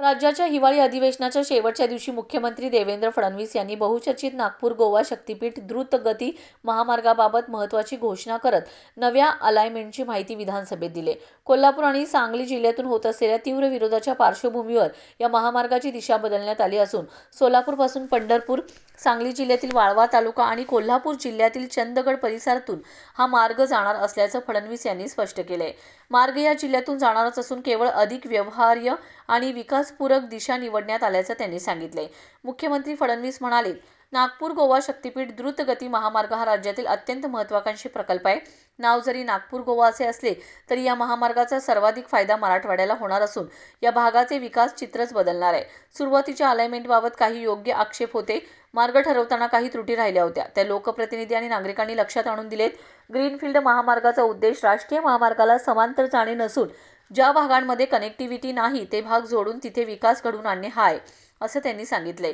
राज्याच्या हिवाळी अधिवेशनाच्या शेवटच्या दिवशी मुख्यमंत्री देवेंद्र फडणवीस यांनी बहुचर्चित नागपूर गोवा शक्तीपीठ द्रुतगती महामार्गाबाबत महत्त्वाची घोषणा करत नव्या अलायमेंटची माहिती विधानसभेत दिली. कोल्हापूर आणि सांगली जिल्ह्यातून होत असलेल्या तीव्र विरोधाच्या पार्श्वभूमीवर या महामार्गाची दिशा बदलण्यात आली असून सोलापूरपासून पंढरपूर सांगली जिल्ह्यातील वाळवा तालुका आणि कोल्हापूर जिल्ह्यातील चंदगड परिसरातून हा मार्ग जाणार असल्याचं फडणवीस यांनी स्पष्ट केलंय. मार्ग या जिल्ह्यातून जाणारच असून केवळ अधिक व्यवहार्य आणि विकासपूरक दिशा निवडण्यात आल्याचं त्यांनी सांगितलंय. मुख्यमंत्री फडणवीस म्हणाले नागपूर गोवा शक्तीपीठ द्रुतगती महामार्ग हा राज्यातील अत्यंत महत्त्वाकांक्षी प्रकल्प आहे. नाव जरी नागपूर गोवा असे असले तरी या महामार्गाचा सर्वाधिक फायदा मराठवाड्याला होणार असून या भागाचे विकास चित्रच बदलणार आहे. सुरुवातीच्या अलाइनमेंटबाबत काही योग्य आक्षेप होते. मार्ग ठरवताना काही त्रुटी राहिल्या होत्या. त्या लोकप्रतिनिधी आणि नागरिकांनी लक्षात आणून दिलेत ग्रीनफील्ड महामार्गाचा उद्देश राष्ट्रीय महामार्गाला समांतर जाणे नसून ज्या भागांमध्ये कनेक्टिव्हिटी नाही ते भाग जोडून तिथे विकास घडवून आणणे हा आहे असं त्यांनी सांगितलंय.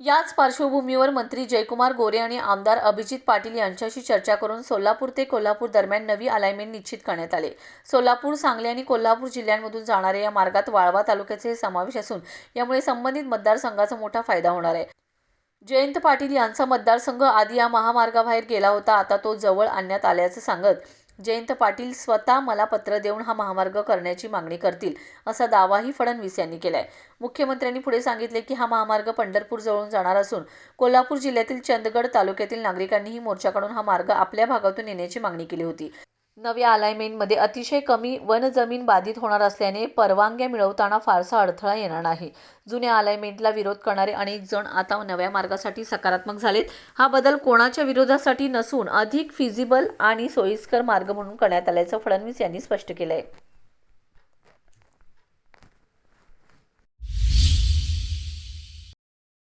याच पार्श्वभूमीवर मंत्री जयकुमार गोरे आणि आमदार अभिजित पाटील यांच्याशी चर्चा करून सोलापूर ते कोल्हापूर दरम्यान नवी अलाइनमेंट निश्चित करण्यात आले. सोलापूर सांगली आणि कोल्हापूर जिल्ह्यांमधून जाणाऱ्या या मार्गात वाळवा तालुक्याचे समावेश असून यामुळे संबंधित मतदारसंघाचा मोठा फायदा होणार आहे. जयंत पाटील यांचा मतदारसंघ आधी या महामार्गाबाहेर गेला होता आता तो जवळ आणण्यात आल्याचं सांगत जयंत पाटील स्वतः मला पत्र देऊन हा महामार्ग करण्याची मागणी करतील असा दावाही फडणवीस यांनी केलाय. मुख्यमंत्र्यांनी पुढे सांगितले की हा महामार्ग पंढरपूर जवळून जाणार असून कोल्हापूर जिल्ह्यातील चंदगड तालुक्यातील नागरिकांनीही मोर्चाकडून हा मार्ग आपल्या भागातून येण्याची मागणी केली होती. नव्या अलायमेंटमध्ये अतिशय कमी वनजमीन बाधित होणार असल्याने परवानग्या मिळवताना फारसा अडथळा येणार नाही. जुन्या अलायमेंटला विरोध करणारे अनेक जण आता नव्या मार्गासाठी सकारात्मक झालेत. हा बदल कोणाच्या विरोधासाठी नसून अधिक फिजिबल आणि सोयीस्कर मार्ग म्हणून करण्यात आल्याचं फडणवीस यांनी स्पष्ट केलं आहे